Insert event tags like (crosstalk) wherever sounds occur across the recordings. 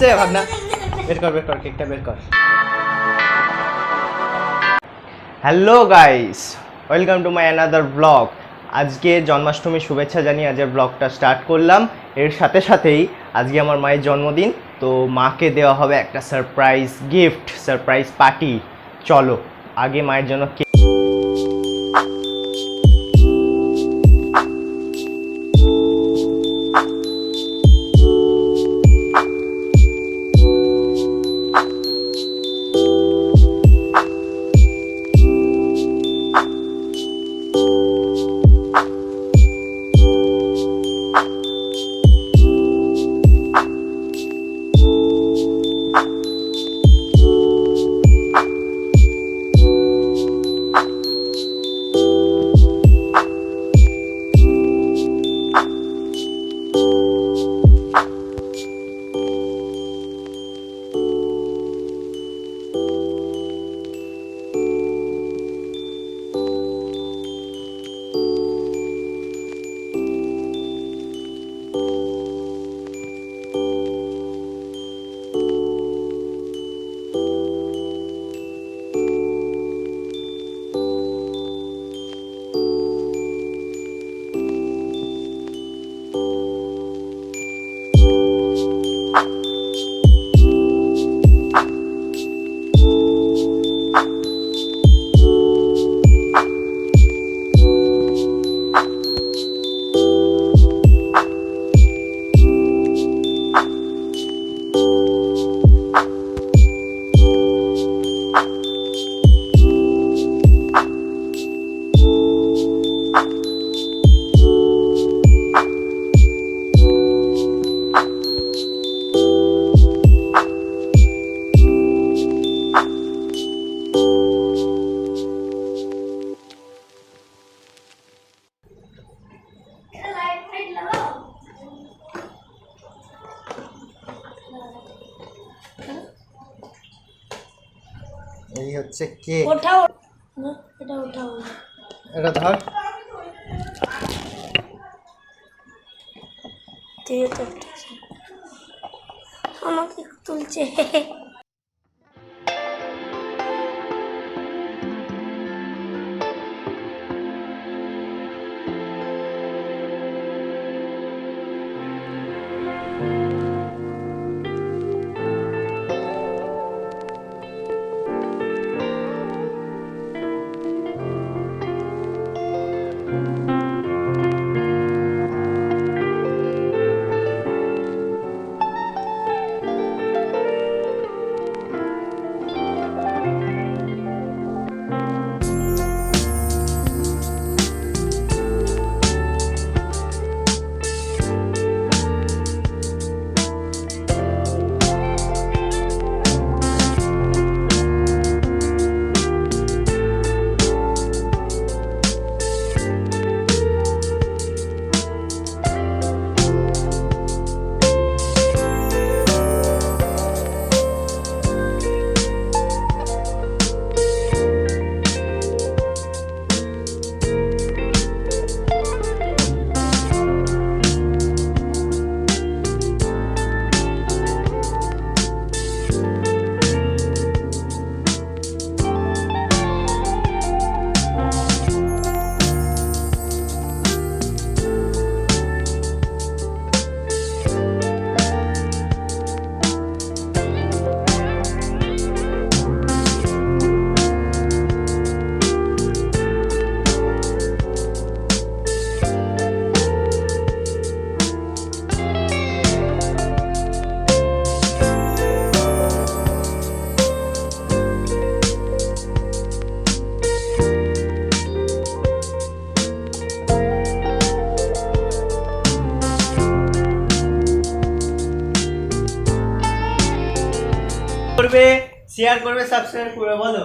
সে ভাবনা। বের কর বের কর, কেকটা বের কর। Hello guys welcome to my another blog আজকে জন্মাষ্টমীর শুভেচ্ছা জানিয়ে আজকের ব্লগটা স্টার্ট করলাম। এর সাথে সাথেই আজকে আমার মায়ের জন্মদিন, তো মাকে দেওয়া হবে একটা সারপ্রাইজ গিফট সারপ্রাইজ পার্টি চলো, আগে মায়ের জন্য এই হচ্ছে কে? ওঠাও। এটা ওঠাও এটা ধর। আমাকে তুলছে। (laughs) করবে শেয়ার করবে সাবস্ক্রাইব করবে বলো।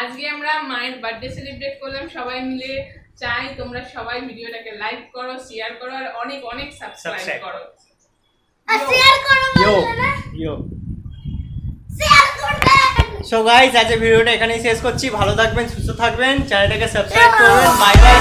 আজকে আমরা মায়ের বার্থডে সেলিব্রেট করলাম সবাই মিলে চাই তোমরা সবাই ভিডিওটাকে লাইক করো শেয়ার করো আর অনেক অনেক সাবস্ক্রাইব করো। আর শেয়ার করো ইয়ো ইয়ো শেয়ার করবেন সো গাইস আজকে ভিডিওটা এখানেই শেষ করছি। ভালো থাকবেন সুস্থ থাকবেন। চ্যানেলটাকে সাবস্ক্রাইব করবেন। Bye bye